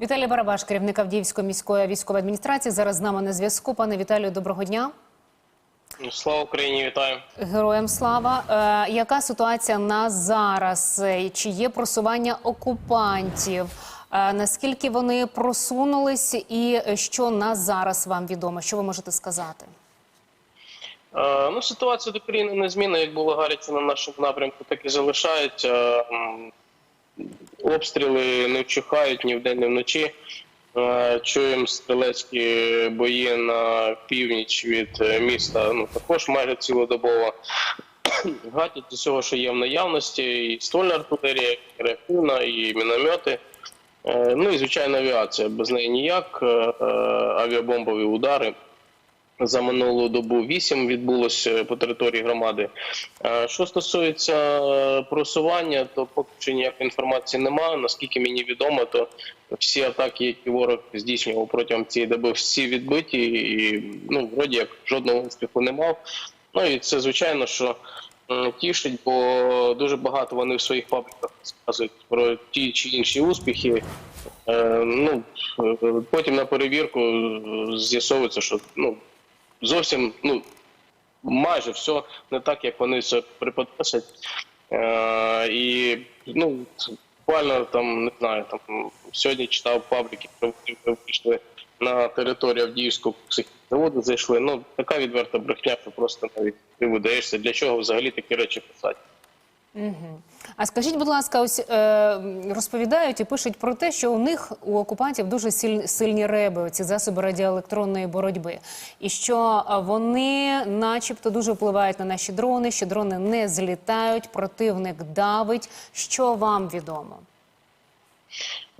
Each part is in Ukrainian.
Віталій Барабаш, керівник Авдіївської міської військової адміністрації. Зараз з нами на зв'язку. Пане Віталію, доброго дня. Слава Україні, вітаю. Героям слава. Е, яка ситуація на зараз? Е, Чи є просування окупантів? Е, наскільки вони просунулись, і що на зараз вам відомо? Що ви можете сказати? Е, ну, ситуація до країни не змінна. Як було гаряче на нашому напрямку, так і залишається. Обстріли не вчихають ні вдень, ні вночі. Е, Чуємо стрілецькі бої на північ від е, міста. Ну також майже цілодобово. Гатять усього, що є в наявності, і ствольна артилерія, і реактивна, і міномети. Е, Ну і звичайно авіація. Без неї ніяк. Авіабомбові удари. За минулу добу вісім відбулося по території громади. Е, Що стосується е, просування, то поки що ніякої інформації немає. Наскільки мені відомо, то всі атаки, які ворог здійснював протягом цієї доби, всі відбиті, і ну вроді як жодного успіху не мав. Ну і це звичайно, що тішить, бо дуже багато вони в своїх пабліках розказують про ті чи інші успіхи. Е, Ну е, потім на перевірку е, з'ясовується, що ну зовсім ну майже все не так, як вони це преподносять. Е, і ну буквально там не знаю, там сьогодні читав пабліки, вийшли на територію Авдіївського заводу, зайшли. Ну така відверта брехня, що просто навіть ти видаєшся, для чого взагалі такі речі писати. Угу. А скажіть, будь ласка, ось е, розповідають і пишуть про те, що у них у окупантів дуже силь, сильні реби, ці засоби радіоелектронної боротьби, і що е, вони, начебто, дуже впливають на наші дрони, що дрони не злітають, противник давить. Що вам відомо?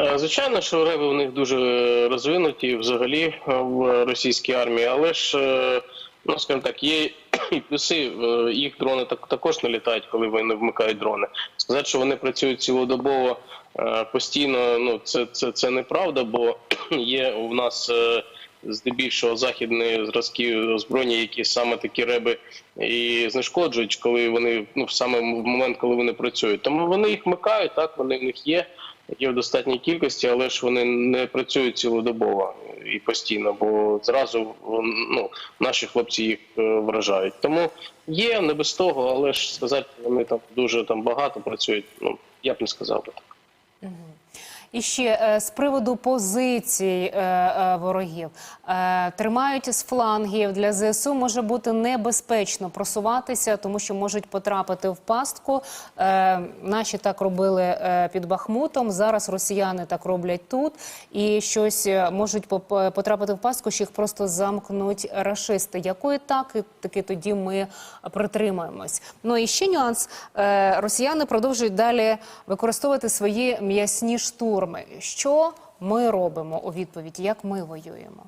Е, Звичайно, що реби у них дуже розвинуті взагалі е, в російській армії, але ж, е, ну скажімо так, є і плюси. Е, Їх дрони так також не літають, коли вони вмикають дрони. Сказати, що вони працюють цілодобово е, постійно, ну це, це, це неправда, бо є у нас. е, Здебільшого західні зразки озброєння, які саме такі реби і знешкоджують, коли вони ну саме в момент, коли вони працюють. Тому вони їх вмикають, так вони в них є є в достатній кількості, але ж вони не працюють цілодобово і постійно, бо зразу ну, наші хлопці їх е, вражають. Тому є не без того, але ж сказати, вони там дуже там багато працюють. Ну я б не сказав би так. І ще е, з приводу позицій е, е, ворогів тримають з флангів для ЗСУ може бути небезпечно просуватися, тому що можуть потрапити в пастку. Наші так робили під Бахмутом. Зараз росіяни так роблять тут, і щось можуть потрапити в пастку, що їх просто замкнуть рашисти. Якої так таки тоді ми притримаємось? Ну і ще нюанс: росіяни продовжують далі використовувати свої м'ясні штурми. Що ми робимо у відповідь? Як ми воюємо?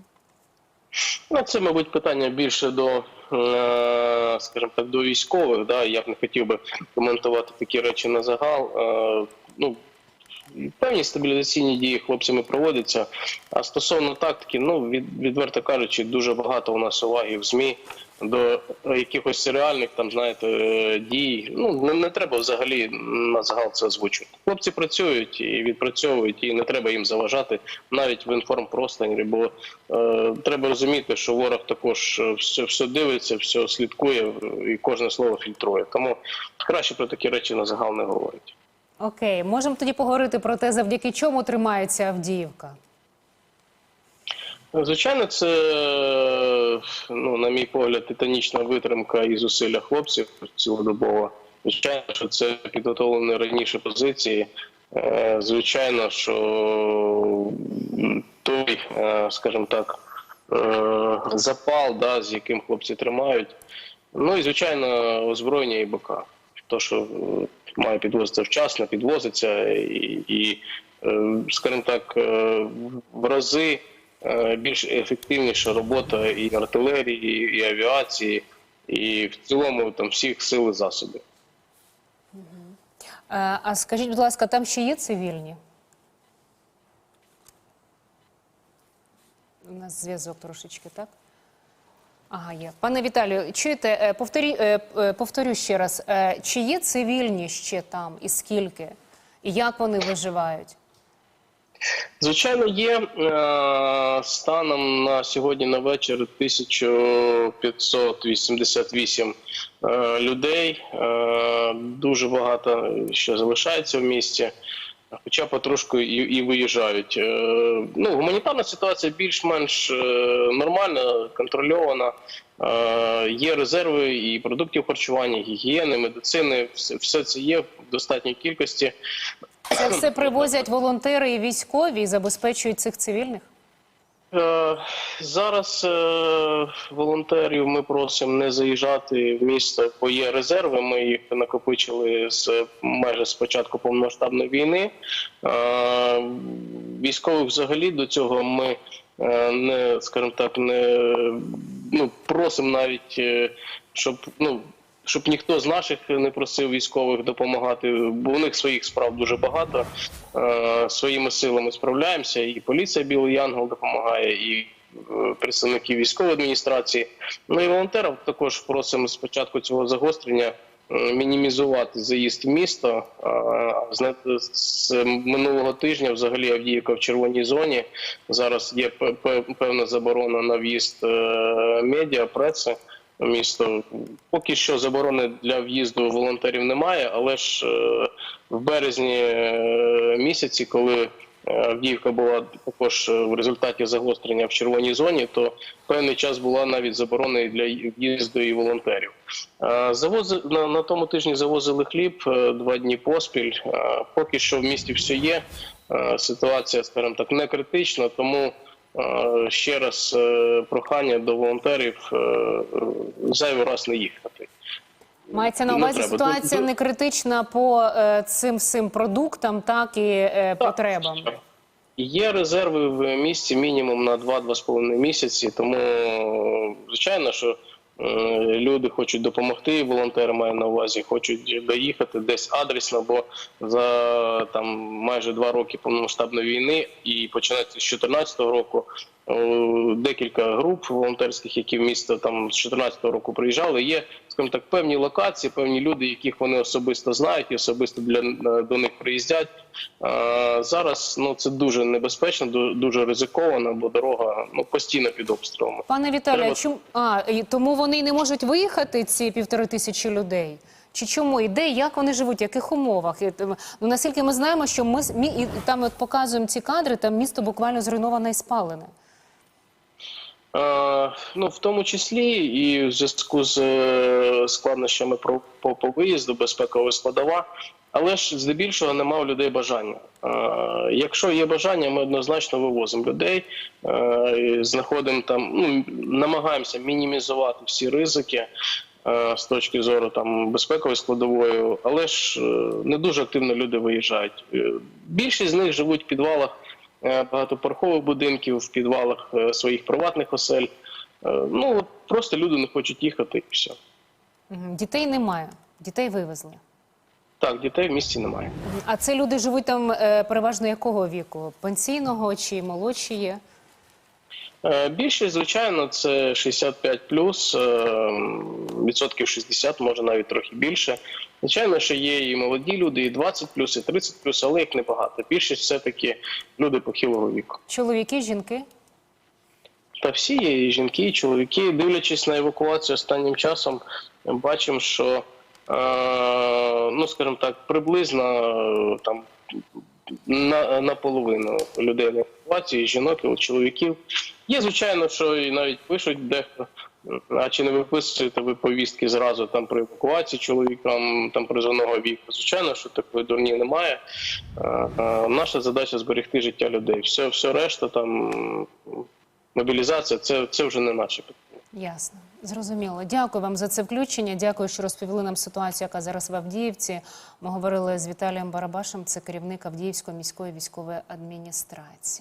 Ну, це, мабуть, питання більше до, е, скажімо так, до військових. Да? Я б не хотів би коментувати такі речі на загал. Е, Ну, певні стабілізаційні дії хлопцями проводяться. А стосовно тактики, ну від, відверто кажучи, дуже багато у нас уваги в ЗМІ до якихось реальних там, знаєте, дій. Ну не, не треба взагалі на загал це озвучувати. Хлопці працюють і відпрацьовують, і не треба їм заважати навіть в інформпростоні, бо е, треба розуміти, що ворог також е, все, все дивиться, все слідкує і кожне слово фільтрує. Тому краще про такі речі на загал не говорить. Окей, можемо тоді поговорити про те, завдяки чому тримається Авдіївка. Звичайно, це, ну, на мій погляд, титанічна витримка і зусилля хлопців цілодобово. Звичайно, що це підготовлені раніше позиції. Е, Звичайно, що той, е, скажімо так, е, запал, да, з яким хлопці тримають. Ну і звичайно, озброєння і БК. То, що має підвозитися вчасно, підвозиться, і, і скажімо так, в рази більш ефективніша робота і артилерії, і авіації, і в цілому там всіх сил і засобів. Е, А скажіть, будь ласка, там ще є цивільні? У нас зв'язок трошечки, так? Ага, є. Пане Віталію, чуєте, е, повторі, е, е, повторю ще раз, е, чи є цивільні ще там і скільки? І як вони виживають? Звичайно, є е, станом на сьогодні на вечір 1588 е, людей. Е, дуже багато ще залишається в місті. Хоча потрошку і, і виїжджають. Ну, гуманітарна ситуація більш-менш нормальна, контрольована. Є резерви і продуктів харчування, гігієни, медицини. Все це є в достатній кількості. Це все привозять волонтери і військові і забезпечують цих цивільних? Е, Зараз е, волонтерів ми просимо не заїжджати в місто, бо є резерви. Ми їх накопичили з майже з початку повномасштабної війни. Е, Військових взагалі до цього ми е, не, скажімо так, не ну, просимо навіть, е, щоб ну. Щоб ніхто з наших не просив військових допомагати, бо у них своїх справ дуже багато. Е, своїми силами справляємося. І поліція Білий Янгол допомагає, і е, представники військової адміністрації. Ну і волонтерів також просимо з початку цього загострення е, мінімізувати заїзд в місто. З минулого тижня взагалі Авдіївка в червоній зоні. Зараз є пе- пе- певна заборона на в'їзд медіа, преси. Місто поки що заборони для в'їзду волонтерів немає, але ж е, в березні е, місяці, коли е, Авдіївка була також е, в результаті загострення в червоній зоні, то певний час була навіть заборона для в'їзду і волонтерів. Е, Завози на, на тому тижні завозили хліб е, два дні поспіль. Е, Поки що в місті все є. Е, Ситуація, скажімо так, не критична, тому. Е, Ще раз е, прохання до волонтерів е, зайвий раз не їхати. Мається на увазі ситуація не критична по цим всім продуктам, так і Так. потребам. Є резерви в місті мінімум на 2-2,5 місяці, тому звичайно, що люди хочуть допомогти, волонтери маю на увазі, хочуть доїхати десь адресно, бо за там майже два роки повномасштабної війни і починається з 2014 року. е, Декілька груп волонтерських, які в місто там з 2014 року приїжджали. Є, скажімо так, певні локації, певні люди, яких вони особисто знають, і особисто для до них приїздять. Е, Зараз ну це дуже небезпечно, дуже ризиковано, бо дорога ну постійно під обстрілами. Пане Віталію, Треба- чому а і тому вони не можуть виїхати, ці півтори тисячі людей? Чи чому і де, як вони живуть, в яких умовах? І, Ну наскільки ми знаємо, що ми мі- і там от показуємо ці кадри, там місто буквально зруйноване і спалене. Е, ну, в тому числі і в зв'язку з е, складнощами по, по виїзду, безпекова складова. Але ж здебільшого немає у людей бажання. Е, якщо є бажання, ми однозначно вивозимо людей, знаходимо там, ну намагаємося мінімізувати всі ризики. З точки зору там безпекової складової, але ж не дуже активно люди виїжджають. Більшість з них живуть в підвалах багатоповерхових будинків, в підвалах е, своїх приватних осель. Е, Ну просто люди не хочуть їхати і все. Дітей немає, дітей вивезли. Так, дітей в місті немає. А це люди живуть там е, переважно якого віку? Пенсійного чи молодші є? Е, Більшість, звичайно, це 65 плюс, відсотків 60, може навіть трохи більше. Звичайно, що є і молоді люди, і 20 плюс, і 30 плюс, але їх небагато. Більшість все-таки люди похилого віку. Чоловіки, жінки? Та всі є і жінки, і чоловіки. Дивлячись на евакуацію останнім часом, бачимо, що е, ну скажімо так, приблизно е, там на, наполовину людей на евакуації, жінок і чоловіків. Є, звичайно, що і навіть пишуть дехто. А чи не виписуєте ви повістки зразу там при евакуації чоловікам там призовного віку? Звичайно, що такої дурні немає. Наша задача зберегти життя людей. Все, все решта там мобілізація це, це вже не наше питання. Ясно, зрозуміло. Дякую вам за це включення. Дякую, що розповіли нам ситуацію, яка зараз в Авдіївці. Ми говорили з Віталієм Барабашем, це керівник Авдіївської міської військової адміністрації.